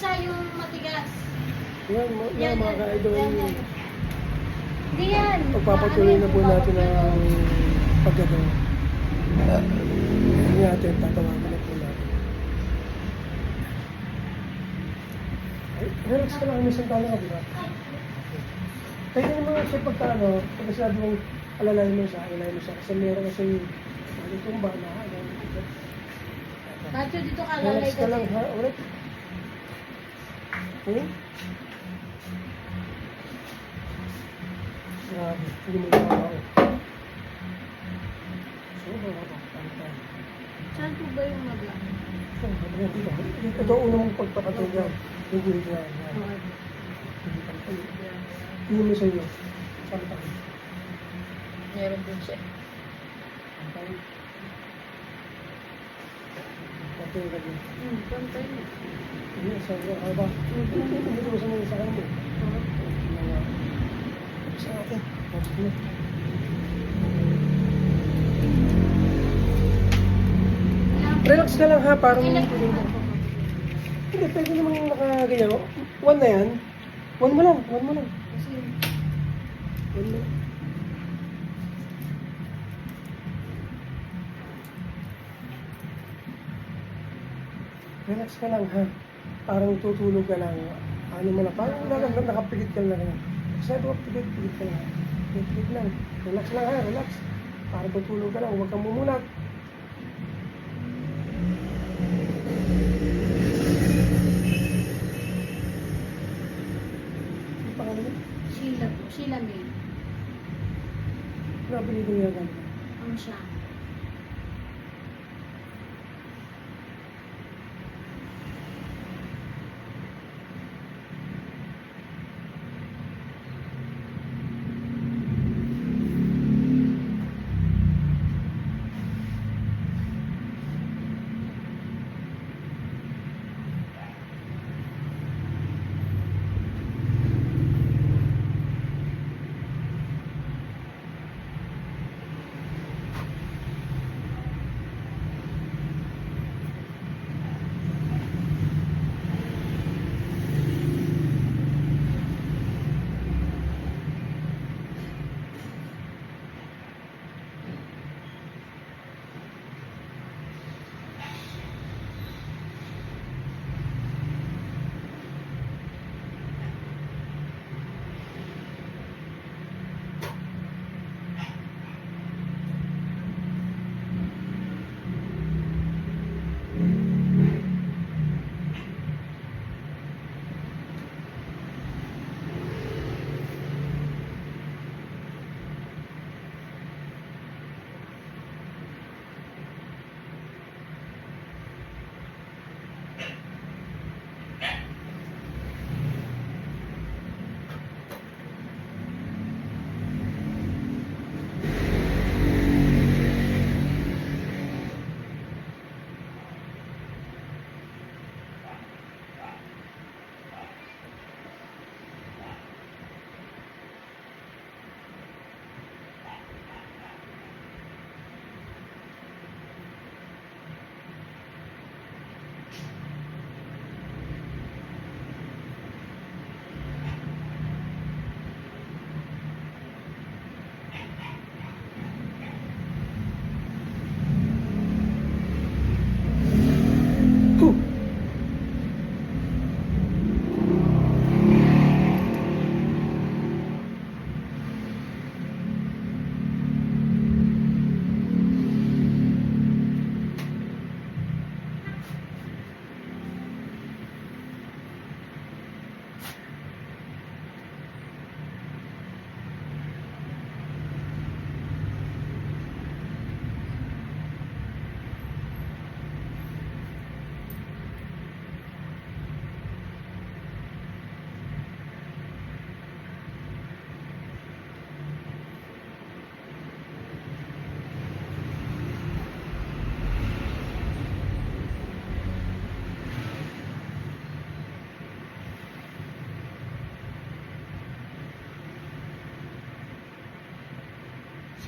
isa yung matigas. Yan, mo- yan mga ka-idol. Yan, yan. Hindi yan. Pagpapatuloy na po Ano, natin ang paggawa. Hindi natin, tatawagan na po natin. Ay, relax ka lang, may sandali ka, di ba? Kaya naman kasi pagka ano, pag sabi mong alalayan mo siya, alalayan mo siya, kasi meron kasi ano itong ba na, ano, Bacho, dito ka lalay relax ka lang ha, ulit. Hmm? Grabe, hindi mo ginawa. So, nakakapagpantay. Saan po ba yung mablang? Ito unang pagpapatuloy yung gulit na yan. Hindi. Hindi mo sa iyo. Pantay. Meron din siya. Pantay. Pantay ka din. Hmm, pantay Hindi, sobrang haba. Hindi ko sa mga sa akin. Sa akin. Relax ka lang ha, parang... Hindi, pwede namang nakagayaw. One na yan. One mo lang, one mo lang. Kasi One mo lang. Relax ka lang ha. Parang tutulog ka lang. Ano mo na, parang wala lang, nakapigit ka lang. Sabi ko, pigit, pigit ka lang. Pigit, pigit lang. Relax lang ha, relax. Parang tutulog ka lang, huwag kang. Ano mo? Sheila. Sheila May. Nabili ko yan. Ang siya.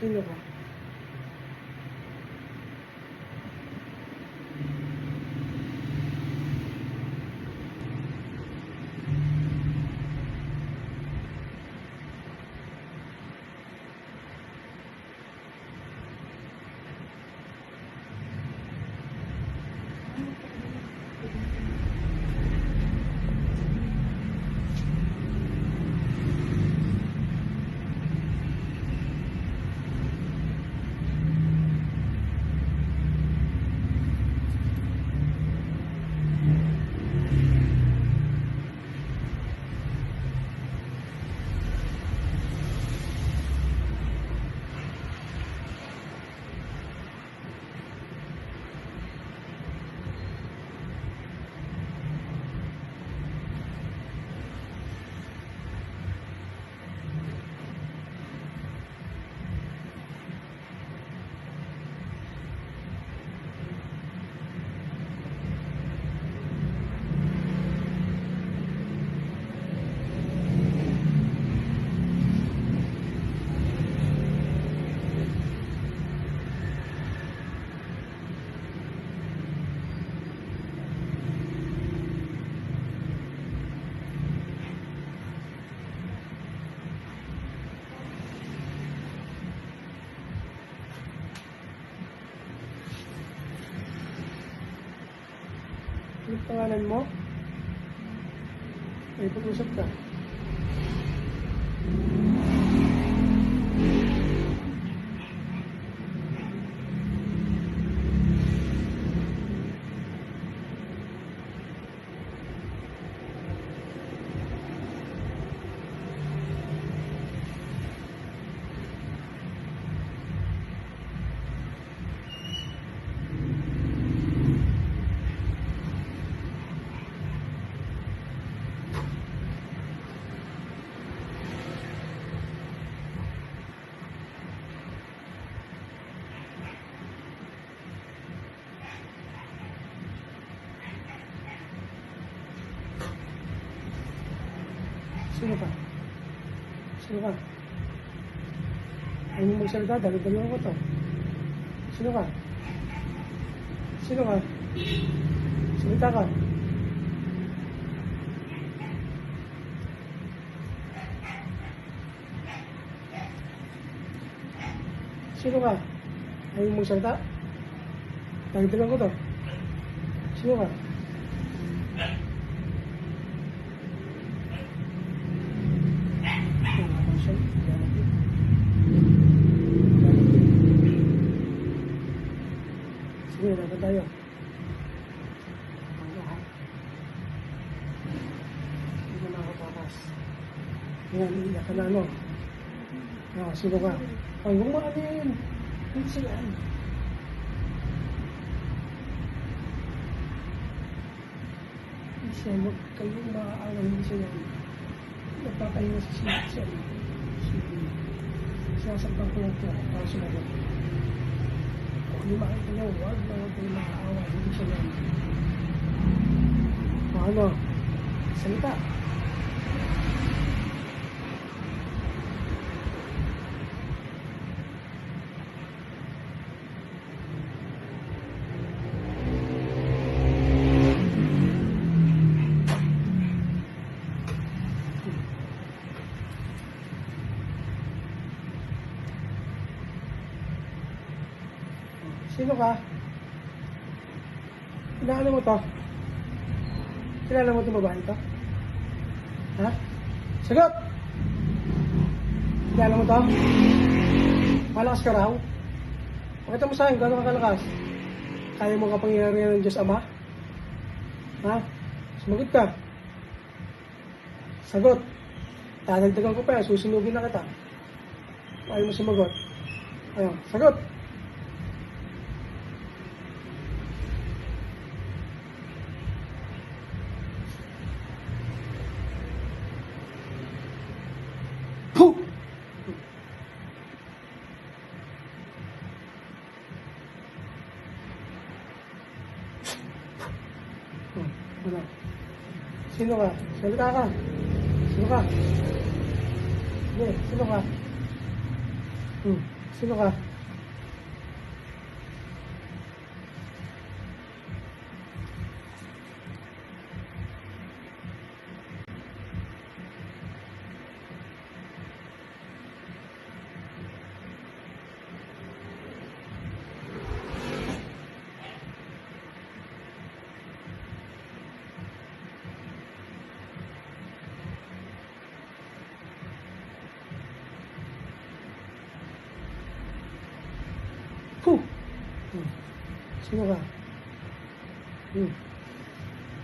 Sino ka? pangalan mo? May pag-usap ka. Sino ka? Sino ka? Ayaw mo magsalita, dali-dalihan ko to. Sino ka? Sino ka? Salita ka. Sino ka? Ayaw mo magsalita? Dali-dalihan ko to. Sino ka? Sige, laban tayo. Ano ha? Hindi na nakatakas. Yan, iiyak ka na ano. Ah, sino ka? Ay, huwag maanin. Hindi sila. Hindi siya, huwag kayong maaawa, hindi siya yan. Nagpapahinga sa siya. siya. Sige. Sinasampang ko lang ito. Para sumagot. Kung hindi makita niyo, huwag na huwag kayong maaawa. Hindi siya yan. O ano? Salita. Sino ka? Kilala mo to? Kilala mo itong babae to? Ha? Sagot! Kilala mo to? Malakas ka raw? Pakita mo sa akin, gano'n ka kalakas? Kaya mo kapangyarihan ng Diyos Ama? Ha? Sumagot ka. Sagot. Dadagdagan ko pa yan, susunugin na kita. Ayaw mo sumagot. Ayaw, sagot. Puh! Hmm, ano? Sino ka? Salita ka. Sino ka? Hindi, sino ka? Hmm, sino ka?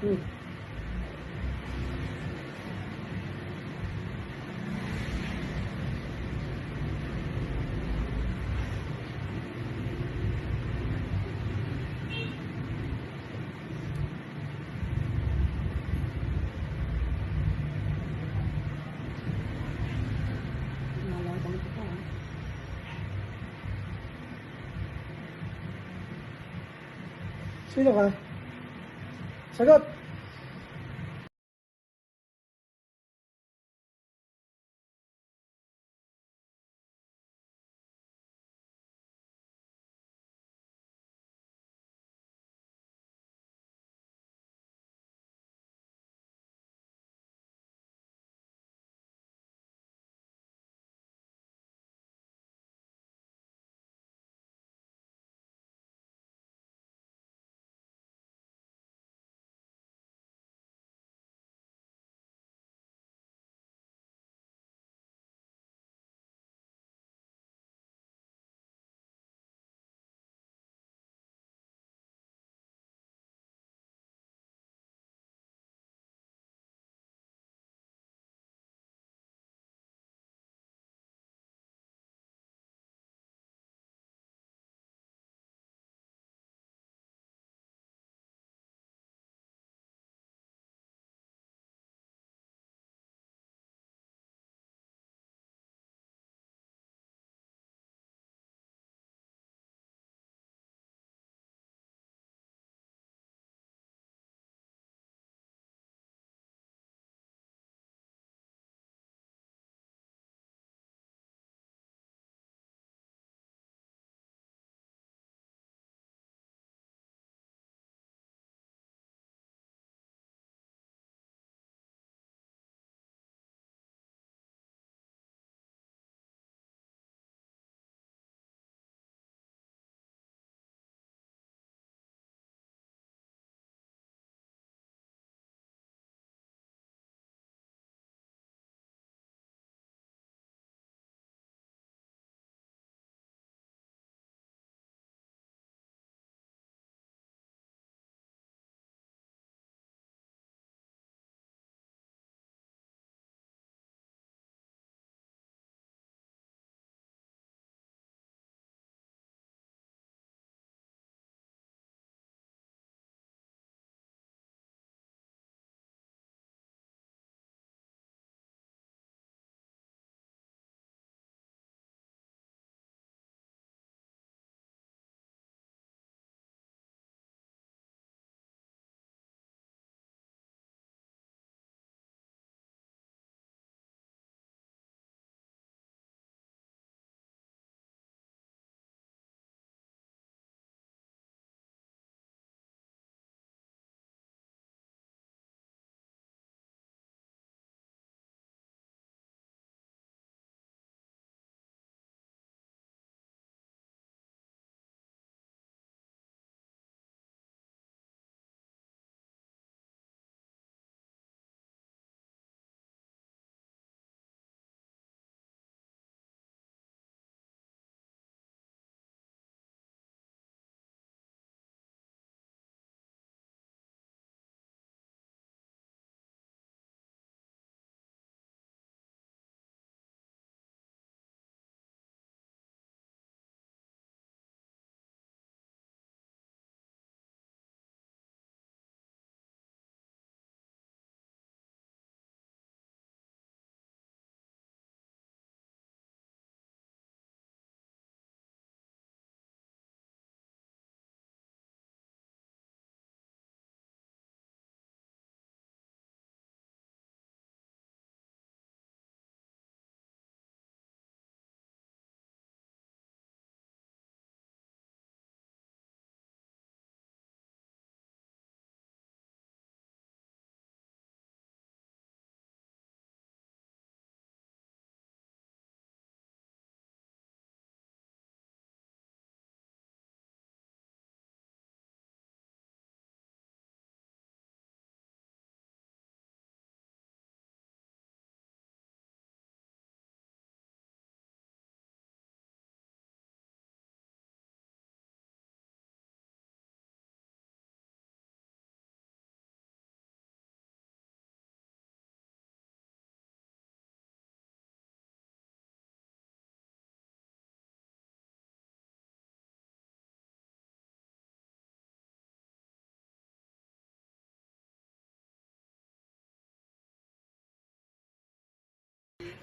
Hmm. Nalatan ko pa. Ah. Sino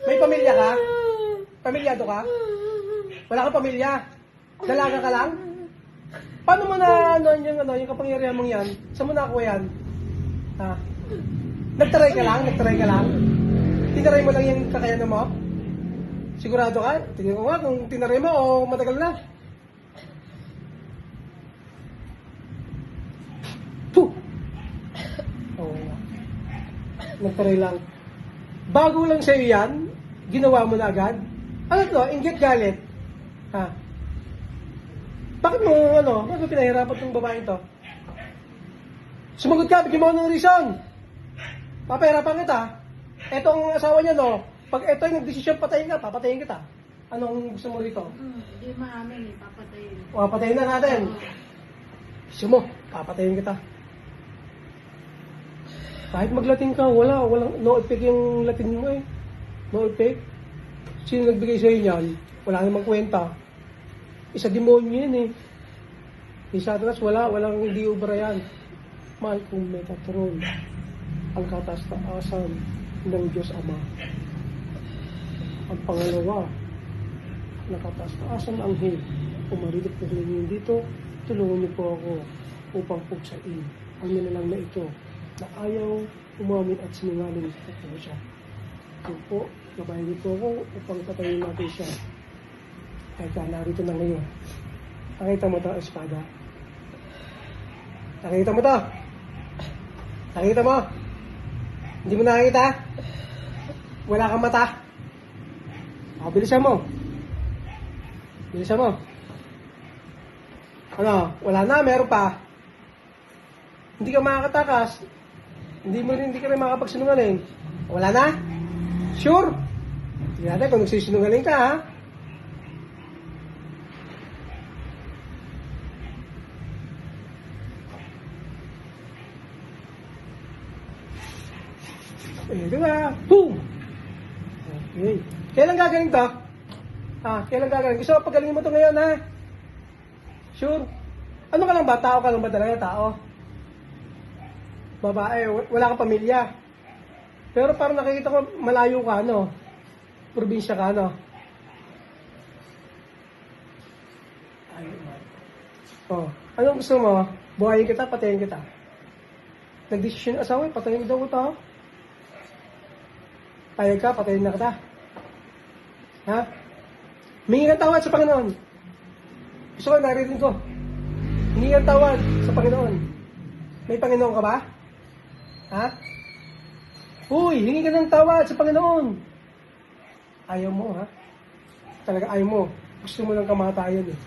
May pamilya ka? Pamilyado ka? Wala kang pamilya? Dalaga ka lang? Paano mo na ano yung ano yung kapangyarihan mong yan? Saan mo nakuha yan? Ha? Nagtaray ka lang? Nagtaray ka lang? Tinaray mo lang yung kakayanan mo? Sigurado ka? Tingnan ko nga kung tinaray mo o matagal na. Puh! Nga. Nagtaray lang. Bago lang sa'yo yan, ginawa mo na agad. Ano to? Inggit galit. Ha? Bakit mo, ano, bakit mo pinahirapan tong babae to? Sumagot ka, bigyan mo ng reason. Papahirapan kita. Eto ang asawa niya, no? Pag eto yung nagdesisyon, patayin ka, papatayin kita. Anong gusto mo rito? Hmm, Hindi maamin eh, papatayin. O, patayin na natin. Gusto mo, papatayin kita. Kahit maglatin ka, wala, walang, no effect yung latin mo eh. No effect. Sino nagbigay sa'yo niyan? Wala namang kwenta. Isa demonyo yan eh. Ni Satanas, wala, walang hindi ubra yan. Mahal kong Metatron, ang kataas-taasan ng Diyos Ama. Ang pangalawa, nakataas-taasan ang anghel. Umarilit na rin dito, tulungan niyo po ako upang pugsain ang nilalang na ito na ayaw umamin at sinungaling sa siya. Kung po, niyo po ako upang patayin natin siya. Kahit na narito na ngayon. Nakita mo ang espada. Nakita mo to? Nakita mo? Hindi mo nakita? Wala kang mata? O, bilisan mo. Bilisan mo. Ano? Wala na, meron pa. Hindi ka makakatakas. Hindi mo rin, hindi ka rin makapagsinungaling. Wala na? Sure? Natin kung nagsisinungaling ka, ha? Eh, di ba? Boom! Okay. Kailan gagaling to? Ah, kailan gagaling? Gusto ko pagalingin mo to ngayon, ha? Sure? Ano ka lang ba? Tao ka lang ba talaga? Tao? Babae, wala kang pamilya. Pero parang nakikita ko, malayo ka, no? Probinsya ka, no? Oh, anong gusto mo? Buhayin kita, patayin kita. Nagdesisyon asawa, patayin daw kita, oh. Payag ka, patayin na kita. Ha? Mingi ng tawad sa Panginoon. Gusto ko, naririnig ko. Hingi ng tawad sa Panginoon. May Panginoon ka ba? Ha? Uy, hingi ka ng tawad sa Panginoon. Ayaw mo, ha? Talaga ayaw mo. Gusto mo lang kamatayan, eh.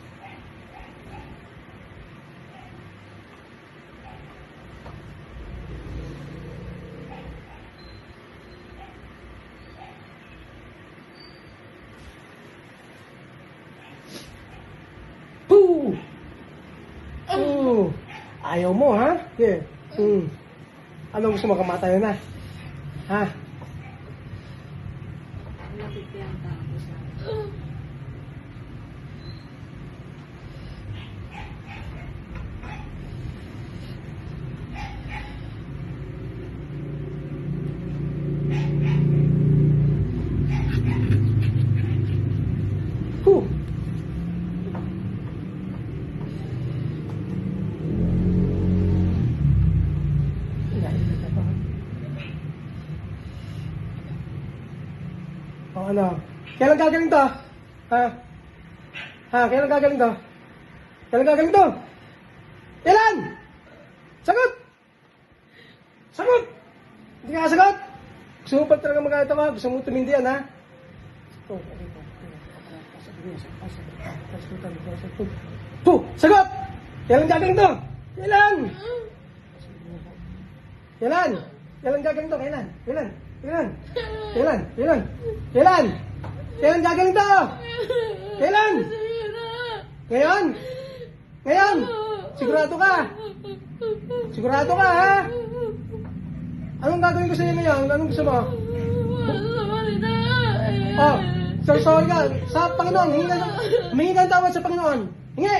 Poo! Poo! Ayaw mo, ha? Yeah. Hmm. Anong gusto mo kamatayan na? Ha? Lapit pa yung tao sa Poo! Inainit na ba? O ano? Kailan gagaling to? Ha? Ha? Kailan gagaling to? Kailan gagaling to? Kailan? Sagot! Sagot! Hindi ka sagot? Gusto mo pa talaga magkakita ka? Gusto mo tumindi yan, ha? Oh, sagot! Kailan gagaling to? Kailan? Kailan? Kailan gagaling to? Kailan? Kailan? Kailan? Kailan? Kailan? Kailan? Kailan gagaling to? Kailan? Ngayon? Ngayon? Sigurado ka? Sigurado ka, ha? Anong gagawin ko sa'yo ngayon? Anong gusto mo? Oh, sorry, sorry ka. Sa Panginoon, hingi ka, humingi ka ng tawad sa Panginoon. Hingi!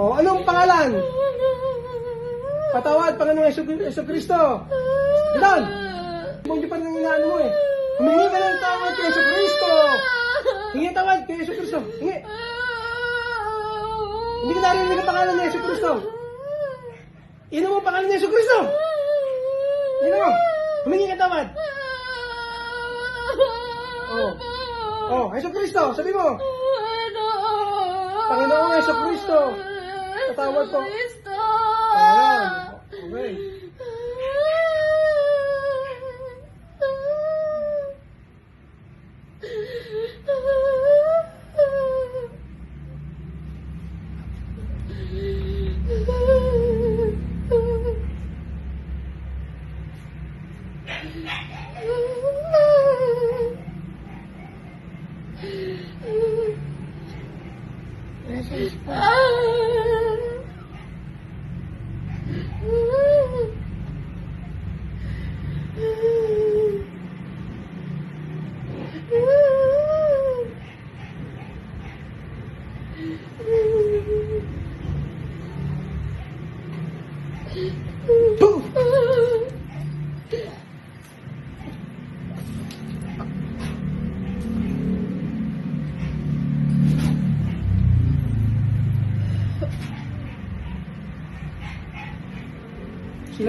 Oh, anong pangalan? Patawad, Panginoong Yesu Kristo. Doon! Demonyo pa rin ang inaano mo eh. Humingi ka ng tawad kay Yeso Cristo. Hingi tawad kay Yeso Cristo. Hingi. Hindi ko narinig ang pangalan ni Yeso Cristo. Ino mo ang pangalan ni Yeso Cristo. Ino. Humingi ka tawad. Oh. Oh, Yeso Cristo, sabi mo. Panginoong Yeso Cristo. Patawad po. Cristo! Ayan. Okay. Boom!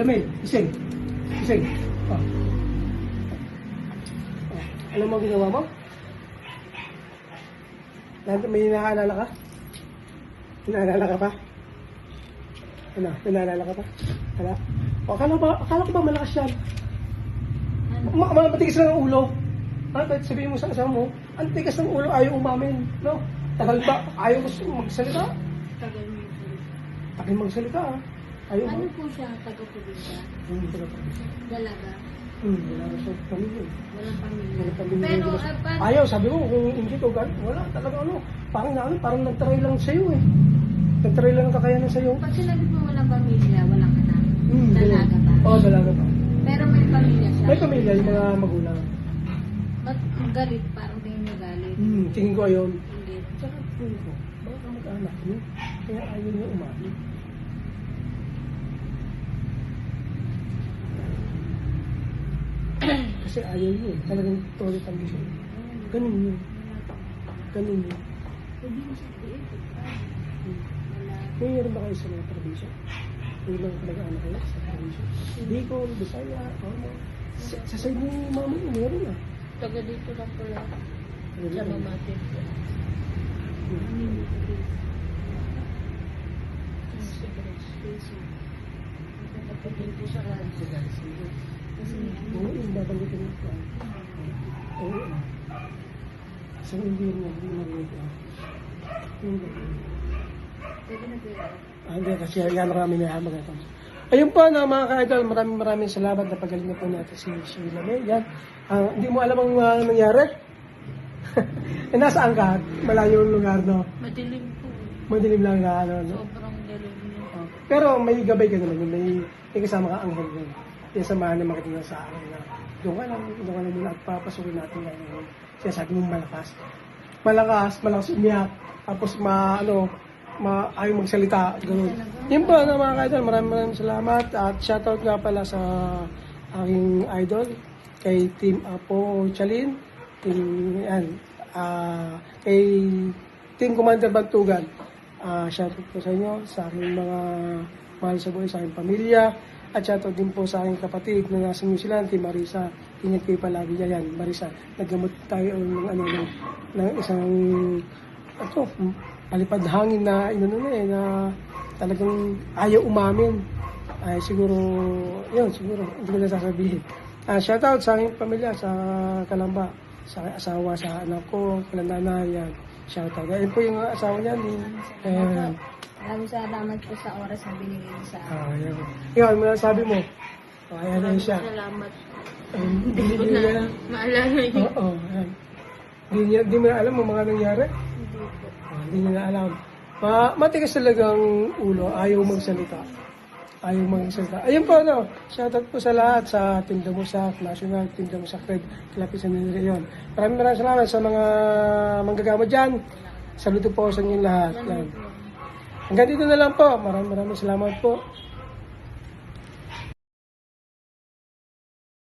Sila Mel, ising. Ising. Oh. Oh. Alam mo ginawa mo? May naaalala ka? Naalala ka pa? Ano? Naalala ka pa? Wala? O, akala, ba, akala ko ba malakas yan? Ma ma matigas lang ang ulo. Ha? Kahit sabihin mo sa kasama mo, ang tigas ng ulo, ayaw umamin. No? Tagal ba? Ayaw mo magsalita? Tagal mo yung salita. Tagal magsalita, ha? Ayaw Ano po siya taga-probinsya? Tagal pa. Dalaga? Hmm, wala na siya pamilya. Walang pamilya? Wala pamilya. Pero, Wala- ah, paano? Ayaw, sabi mo, kung hindi ko galit, wala talaga ano. Parang na parang nagtry lang sa'yo eh. Nagtry lang ang kakayanan sa'yo. Pag sinabi mo walang pamilya, walang anak. Hmm, Dalaga ba? Oo, oh, dalaga pa. Pero may pamilya siya. May pamilya, yung mga magulang. Ba't galit? Parang tingin niya galit. Hmm, tingin ko ayon. Hindi. Tsaka tingin ko, baka mag-anak niyo, kaya ayaw niyo umami. Kasi ayaw niyo, eh. talagang toilet ang gusto niyo. Ganun yun, ganun yun. Hindi mo siya tiit. Wala. Mayroon ba kayo sa mga probinsya? May mga pinag-anak kayo sa probinsya? Bicol, Bisaya, ano? Sa, sa side ni mama niyo, meron ah. Taga dito lang pala. Meron Sa ah. mamatin. Hmm. Kasi Oo, yung babanggitin mo ko. Oo. Sa hindi mo, narinig ko. Hindi. Ah, hindi, kasi yan ang kami na ito. Ayun po na mga ka-idol, maraming maraming salamat na pagaling na po natin si Sheila May. Yan. Ah, hindi mo alam ang uh, nangyari? eh, nasaan ka? Malayo yung lugar, no? Madilim po. Madilim lang na, ano, no? Sobrang dilim niya. Ah, pero may gabay ka naman, may, may kasama ka anghel yun. Yung samahan na makita sa akin na doon ka lang, doon ka lang muna at papasukin natin yan. Yung sinasabi mong malakas. Malakas, malakas umiyak. Tapos ma, ano, ma, ayaw magsalita. Ganun. Yun po, ano, mga kaidol, maraming maraming salamat. At shoutout nga pala sa aking idol, kay Team Apo Chalin, Team, yan, ah, kay Team Commander Bantugan. Ah, shoutout po sa inyo, sa aking mga mahal sa buhay, sa aking pamilya. At shoutout din po sa aking kapatid na nasa New Zealand, kay Marisa. Ingat kayo palagi yan, Marisa. Naggamot tayo ng, ano, ng, ng isang, ito, palipad hangin na, inano na eh, na talagang ayaw umamin. Ay, siguro, yun, siguro, hindi ko na sasabihin. Ah, shoutout sa aking pamilya, sa Kalamba, sa asawa, sa anak ko, kala nanay, yan. Shoutout. Ayun po yung asawa niya, ni, eh, Maraming salamat po sa oras na binigay niyo sa akin. Ah, yan. Ikaw, ano sabi mo? Oh, ayan na siya. Salamat. Um, Hindi niya, Maalala niyo. oo, ayan. Hindi niya, hindi mo na alam ang mga nangyari. Hindi po. Ah, hindi niya na alam. Ma matigas talagang ulo, ayaw magsalita. Ayaw magsalita. Ayun po, ano, shoutout po sa lahat sa Team Damusak, National Team Damusak Red, Lapisan ng Leon. Maraming maraming salamat sa mga manggagamot dyan. Saludo po sa inyong lahat. Yan. Hanggang dito na lang po. Maraming maraming salamat po.